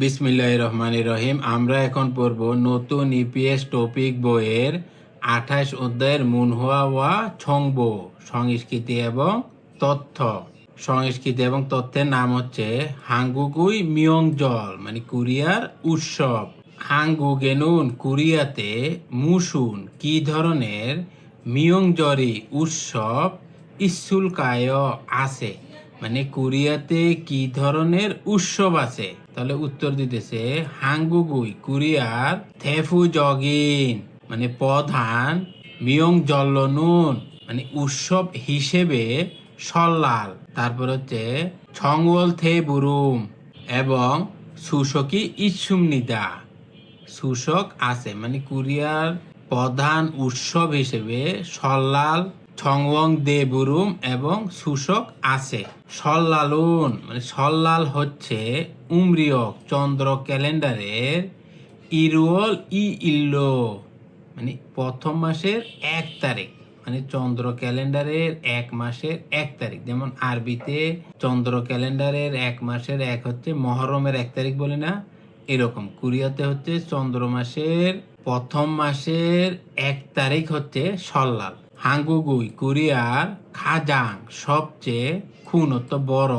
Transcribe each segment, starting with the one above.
বিসমিল্লাহ রহমান রহিম। আমরা এখন পড়ব নতুন ইপিএস টপিক বইয়ের আঠাশ অধ্যায়ের মুনহুয়া ওয়া ছংব, সংস্কৃতি এবং তথ্য। সংস্কৃতি এবং তথ্যের নাম হচ্ছে হাঙ্গুগুই মিয়ং জল মানে কোরিয়ার উৎসব। হাঙ্গু গেনুন কোরিয়াতে মুসুন, কি ধরনের মিয়ংজরি উৎসব ইসুলকায় আছে? মানে কোরিয়াতে কি ধরনের উৎসব আছে? তাহলে উত্তর দিতেছে, হাঙ্গুগুই কোরিয়ার থেফু জগিন মানে প্রধান, মিয়ং জল্লনুন মানে উৎসব হিসেবে সল্লাল, তারপর হচ্ছে ছংওল থে বুরুম এবং সুশকি ইসুমনিদা সুশক আছে মানে কুরিয়ার প্রধান উৎসব হিসেবে সল্লাল ছংওয়ং দে বুরুম এবং সুশক আছে। সল্লালুন মানে সল্লাল হচ্ছে উমরিয়ক চন্দ্র ক্যালেন্ডারের ইরুয়ল ই ইল্লো মানে প্রথম মাসের এক তারিখ মানে চন্দ্র ক্যালেন্ডারের এক মাসের এক তারিখ। যেমন আরবিতে চন্দ্র ক্যালেন্ডারের এক মাসের এক হচ্ছে মহরমের এক তারিখ বলে না, এরকম। কোরিয়াতে হচ্ছে চন্দ্র মাসের প্রথম মাসের এক তারিখ হচ্ছে সল্লাল। হাঙ্গুগুই, কোরিয়ার খাজাং সবচেয়ে খুন খুনত বড়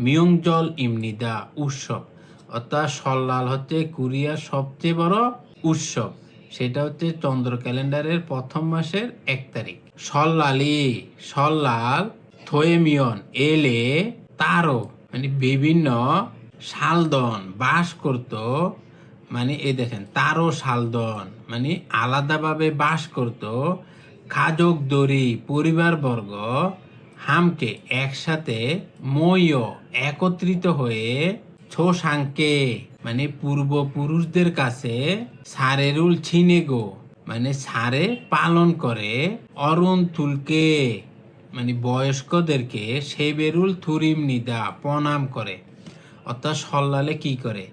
মিয়ংজল ইমনিদা উৎসব। অর্থাৎ সল্লাল হচ্ছে কোরিয়ার সবচেয়ে বড় উৎসব। সেটা হচ্ছে চন্দ্র ক্যালেন্ডারের প্রথম মাসের এক তারিখ। সল্লালি, সল্লাল থোয়েমিয়ন এলে তারও মানে বিভিন্ন শালদন বাস করত। মানে এ দেখেন, তারও শালদন মানে আলাদাভাবে বাস করত। খাজক দড়ি পরিবারবর্গ হামকে একসাথে ময় একত্রিত হয়ে ছোসাংকে মানে পূর্বপুরুষদের কাছে সারেরুল ছিনেগো মানে সারে পালন করে অরুণ তুলকে মানে বয়স্কদেরকে সেবেরুল থুরিম নিদা প্রণাম করে। অর্থাৎ সল্লালে কি করে?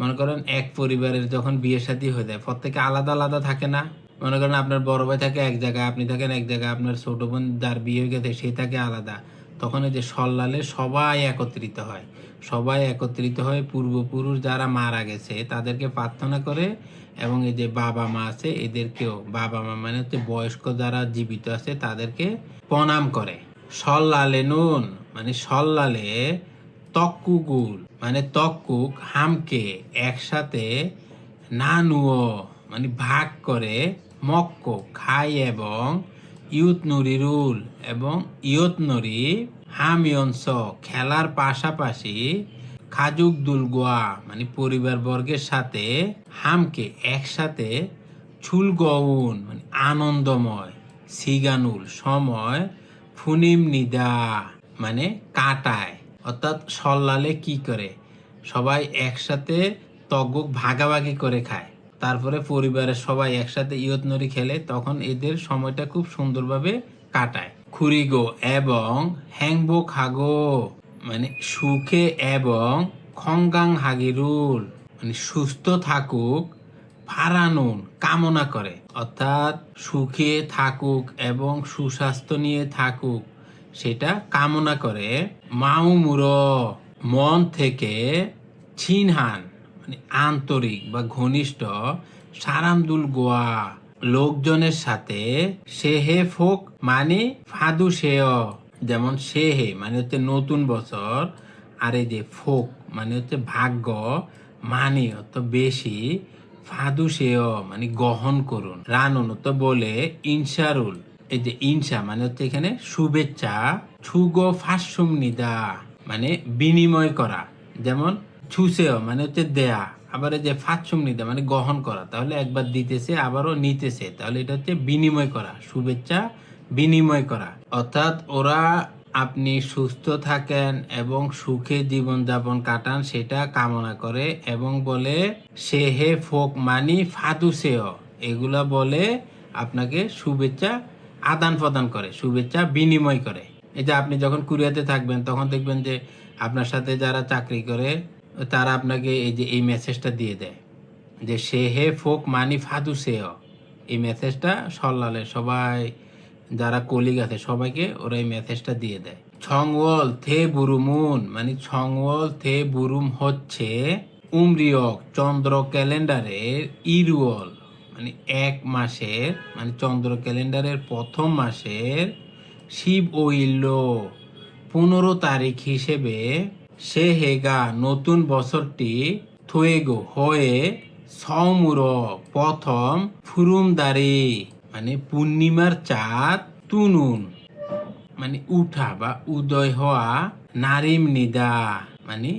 মনে করেন এক পরিবারের যখন বিয়ে শাদী হয়ে যায়, প্রত্যেকে আলাদা আলাদা থাকে না? মনে করেন আপনার বড় ভাই থাকে এক জায়গায়, আপনি থাকেন এক জায়গায়, আপনার ছোট বোন যার বিয়ে হয়ে গেছে সে থাকে আলাদা। তখন এই যে সল্লালে সবাই একত্রিত হয়। সবাই একত্রিত হয় পূর্বপুরুষ যারা মারা গেছে, তাদেরকে প্রার্থনা করে এবং এই যে বাবা মা আছে, এদেরকেও বাবা মা মানে হচ্ছে বয়স্ক যারা জীবিত আছে, তাদেরকে প্রণাম করে। সল্লালে নুন মানে সল্লালে তক্কুগুল মানে তক্কুক হামকে একসাথে নানুও মানে ভাগ করে মক্ক, খাই এবং ইউত নুরিরুল এবং ইয়ত নরি হামিয়ংস খেলার পাশাপাশি খাজুক দুলগোয়া মানে পরিবার বর্গের সাথে হামকে একসাথে ছুলগউন মানে আনন্দময়, সিগানুল সময় ফুনিম নিদা মানে কাটায়। অর্থাৎ সল্লালে কি করে? সবাই একসাথে তগক ভাগাভাগি করে খায়। তারপরে পরিবারের সবাই একসাথে ইয়ত নরি খেলে তখন এদের সময়টা খুব সুন্দরভাবে কাটায়। খুরিগো এবং হ্যাংবো খাগো মানে সুখে এবং খঙ্গাং হাগিরুল। মানে সুস্থ থাকুক ফারানুন কামনা করে। অর্থাৎ সুখে থাকুক এবং সুস্বাস্থ্য নিয়ে থাকুক, সেটা কামনা করে। মাউমুরো, মন থেকে ছিনহান। মানে আন্তরিক বা ঘনিষ্ঠ, সারামদুল গোয়া লোকজনের সাথে সেহে ফোক মানে ফাদু সেয় যেমন সেহে মানে হচ্ছে নতুন বছর, আর এই যে ফোক মানে হচ্ছে ভাগ্য মানে অত বেশি ফাদু মানে গ্রহণ করুন। রানুন তো বলে ইনসারুল এই যে ইনসা মানে হচ্ছে এখানে শুভেচ্ছা ছুগো ফাঁসুম নিদা মানে বিনিময় করা। যেমন ছুসেও মানে হচ্ছে দেয়া, আবার যে ফাঁসুম নিতে মানে গ্রহণ করা, তাহলে একবার দিতেছে, আবারও নিতেছে, তাহলে এটা হচ্ছে বিনিময় করা, শুভেচ্ছা বিনিময় করা। অর্থাৎ ওরা আপনি সুস্থ থাকেন এবং সুখে জীবনযাপন কাটান, সেটা কামনা করে এবং বলে, সে হে ফোক মানি ফাদুসেয় এগুলা বলে আপনাকে শুভেচ্ছা আদান প্রদান করে, শুভেচ্ছা বিনিময় করে। এই যে আপনি যখন কুরিয়াতে থাকবেন, তখন দেখবেন যে আপনার সাথে যারা চাকরি করে তারা আপনাকে এই যে, এই মেসেজটা দিয়ে দেয়। যে, সে হে ফোক মানি ফাদু সেয় এই মেসেজটা সল্লালে সবাই, যারা কলিগ আছে, সবাইকে ওরা এই মেসেজটা দিয়ে দেয়। ছংওল থে বুরুমুন মানে ছংওল থে বুরুম হচ্ছে উমরিয়ক চন্দ্র ক্যালেন্ডারের ইরুয়ল মানে এক মাসের মানে চন্দ্র ক্যালেন্ডারের প্রথম মাসের শিব ও ইল্ল, পনেরো তারিখ হিসেবে সে হেগা নতুন বছরটি থুয়েগো হয়ে সমুর প্রথম ফুরুমদারি মানে পূর্ণিমার চাঁদ তুনুন মানে উঠা বা উদয় হওয়া নারিম নিদা মানে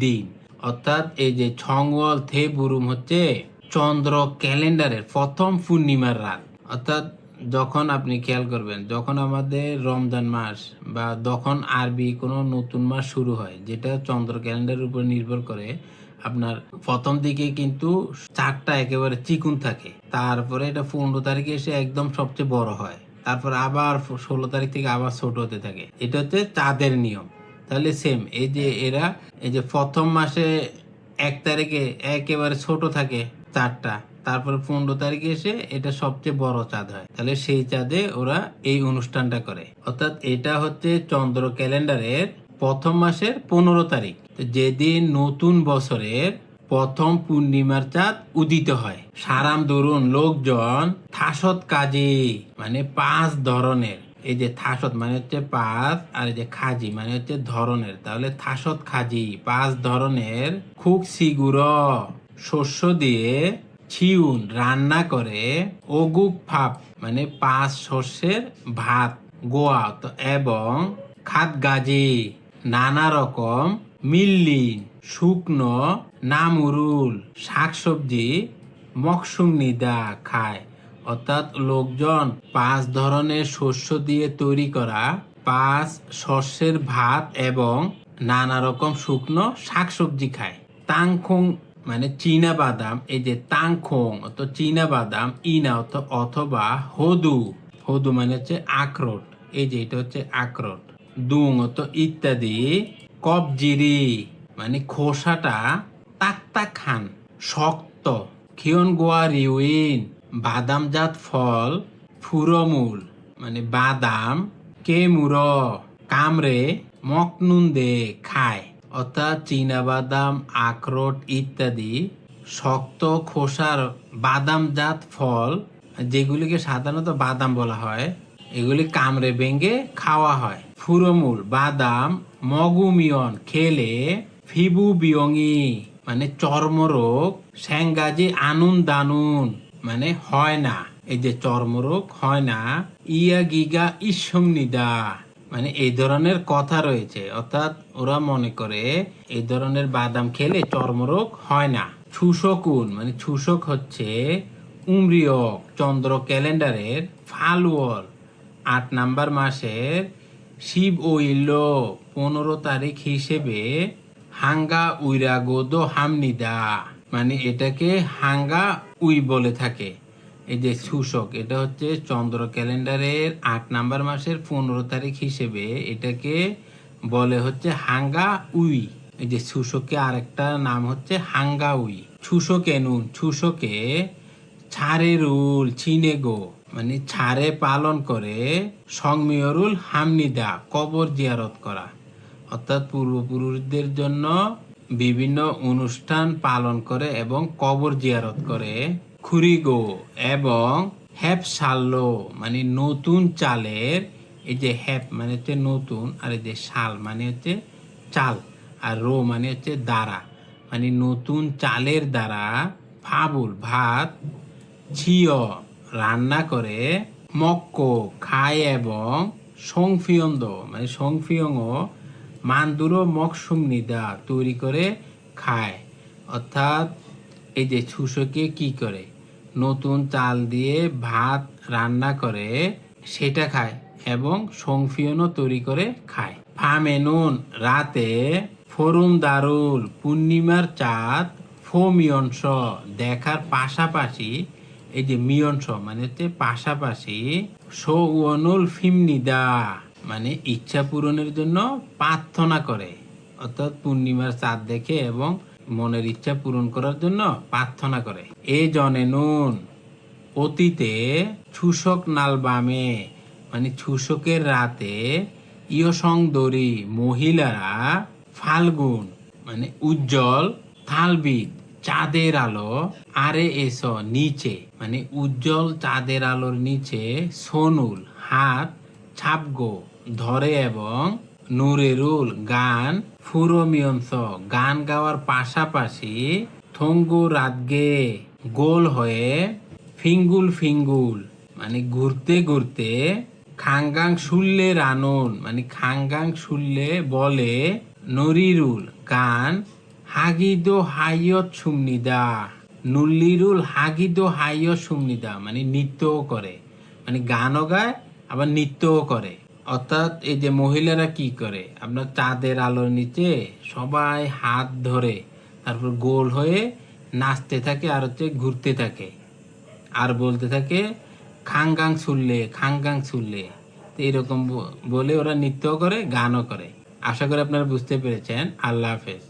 দিন। অর্থাৎ এই যে ছংওয়াল থে বুরুম হচ্ছে চন্দ্র ক্যালেন্ডারের প্রথম পূর্ণিমার রাত। অর্থাৎ যখন আপনি খেয়াল করবেন, যখন আমাদের রমজান মাস বা যখন আরবি কোনো নতুন মাস শুরু হয়, যেটা চন্দ্র ক্যালেন্ডারের উপর নির্ভর করে, আপনার প্রথম দিকে কিন্তু চারটা একেবারে চিকুন থাকে। তারপরে এটা পনেরো তারিখে এসে একদম সবচেয়ে বড় হয়। তারপর আবার ষোলো তারিখ থেকে আবার ছোট হতে থাকে। এটা হচ্ছে চাঁদের নিয়ম। তাহলে সেম এই যে এরা, এই যে প্রথম মাসে এক তারিখে একেবারে ছোট থাকে চারটা। তারপরে পনেরো তারিখে এসে এটা সবচেয়ে বড় চাঁদ হয়। তাহলে সেই চাঁদে ওরা এই অনুষ্ঠানটা করে। অর্থাৎ এটা হচ্ছে চন্দ্র ক্যালেন্ডারের প্রথম মাসের পনেরো তারিখ। যেদিন নতুন বছরের প্রথম পূর্ণিমার চাঁদ উদিত হয়। সারাম দরুন লোকজন থাসত কাজী মানে পাঁচ ধরনের। এই যে থাসত মানে হচ্ছে পাঁচ, আর এই যে খাজি মানে হচ্ছে ধরনের। তাহলে থাসত খাজি, পাঁচ ধরনের খুব সিগুর শস্য দিয়ে ছিউন রান্না করে অগুক ফাপ মানে পাঁচ শস্যের ভাত, গোয়া এবং খাত গাজি নানা রকম মিল্লিন, শুকনো নামুরুল, শাকসবজি মকসুম নিদা খায়। অর্থাৎ লোকজন পাঁচ ধরনের শস্য দিয়ে তৈরি করা পাঁচ শস্যের ভাত এবং নানা রকম শুকনো শাকসবজি খায়। তাংখং মানে চীনা বাদাম, এই যে তাংখং অত চীনা বাদাম, ইনা অথবা হদু। হদু মানে হচ্ছে আখরোট, এই যে এটা হচ্ছে আখরোট। দুং অত ইত্যাদি। কবজিরি মানে খোসাটা তাক তাক খান শক্ত। খিয়ন গোয়া রিউইন, বাদামজাত ফল, ফুরমূল মানে বাদাম। কেমুর কামড়ে মকনুন দে খায়। অর্থাৎ চীনাবাদাম, আখরোট ইত্যাদি শক্ত খোসার বাদামজাত ফল, যেগুলিকে সাধারণত বাদাম বলা হয়, এগুলি কামড়ে ভেঙে খাওয়া হয়। ফুরমূল, বাদাম, মগুমিয়ন খেলে ফিবু বিয়ঙি মানে চর্মরোগ স্যাঙ্গাজি আনুন দানুন মানে হয় না। এই যে চর্মরোগ হয় না, ইয়া গিগা ইসম নিদা মানে এই ধরনের কথা রয়েছে, অর্থাৎ ওরা মনে করে এই ধরনের বাদাম খেলে চর্মরোগ হয় না। ছুশকুন মানে ছুশক হচ্ছে উমরিয়ক চন্দ্র ক্যালেন্ডারের ফালওয়াল আট নাম্বার মাসের শিব ও ইল্ল পনেরো তারিখ হিসেবে হাঙ্গা উইরা গোদো হামনিদা মানে এটাকে হাঙ্গা উই বলে থাকে। এই যে সূচক, এটা হচ্ছে চন্দ্র ক্যালেন্ডারের আট নাম্বার মাসের পনেরো তারিখ হিসেবে এটাকে বলে হচ্ছে হাঙ্গা উই এই যে সূচকে আরেকটা নাম হচ্ছে হাঙ্গা উই ছুসকে নুন ছুসকে ছাড়ে রুল, চিনে গো। মানে ছাড়ে পালন করে সংমিয়রুল হামনিদা, কবর জিয়ারত করা। অর্থাৎ পূর্বপুরুষদের জন্য বিভিন্ন অনুষ্ঠান পালন করে এবং কবর জিয়ারত করে। খুরিগো এবং হ্যাপ সাল্লো মানে নতুন চালের, এই যে হ্যাপ মানে হচ্ছে নতুন আর এই যে শাল মানে হচ্ছে চাল, আর রো মানে হচ্ছে দ্বারা মানে নতুন চালের দ্বারা ফাবুল ভাত ছিয় রান্না করে, মক্কো খায় এবং সংফিয়ন্দ মানে সংফিয়ংও মান্দুরো মকসুম নিদা তৈরি করে খায়। অর্থাৎ এই যে ছুসকে কি করে? নতুন চাল দিয়ে ভাত রান্না করে, সেটা খায় এবং সংফিয়নও তৈরি করে খায়। ফামেনুন রাতে ফরুম দারুল, পূর্ণিমার চাঁদ ফোমিয়ংস দেখার পাশাপাশি, এই যে মিয়ংস মানে হচ্ছে পাশাপাশি সৌনুল ফিমনিদা মানে ইচ্ছা পূরণের জন্য প্রার্থনা করে, অর্থাৎ পূর্ণিমার চাঁদ দেখে এবং মনের ইচ্ছা পূরণ করার জন্য প্রার্থনা করে। এ জনে নুন, অতীতে ছুসক নালবামে মানে ছুসকের রাতে ইয়সং দরি মহিলারা ফাল্গুন মানে উজ্জ্বল তালবিদ, চাঁদের আলো, আরে এস নিচে মানে উজ্জ্বল চাঁদের আলোর নিচে সোনুল হাত ছাপগো, ধরে এবং নুরেরুল গান ফুরমিয়ন্স গান গাওয়ার পাশাপাশি থঙ্গু রাতগে গোল হয়ে ফিঙ্গুল ফিঙ্গুল মানে ঘুরতে ঘুরতে খাঙ্গাং শুনলে রানুন মানে খাঙ্গাং শুনলে বলে নরিরুল গান হাগিদো হাইয়ত সুমনিদা নুল্লিরুল হাগিদো হাইয়ত সুমনিদা মানে নৃত্যও করে। মানে গানও গায়, আবার নৃত্যও করে। অর্থাৎ এই যে মহিলারা কি করে? আপনার চাঁদের আলোর নিচে সবাই হাত ধরে তারপর গোল হয়ে নাচতে থাকে আর হচ্ছে ঘুরতে থাকে। আর বলতে থাকে খাঙ্গাং শুনলে খাংগাং শুনলে তো এরকম বলে ওরা নৃত্যও করে, গানও করে। আশা করি আপনারা বুঝতে পেরেছেন। আল্লাহ হাফেজ।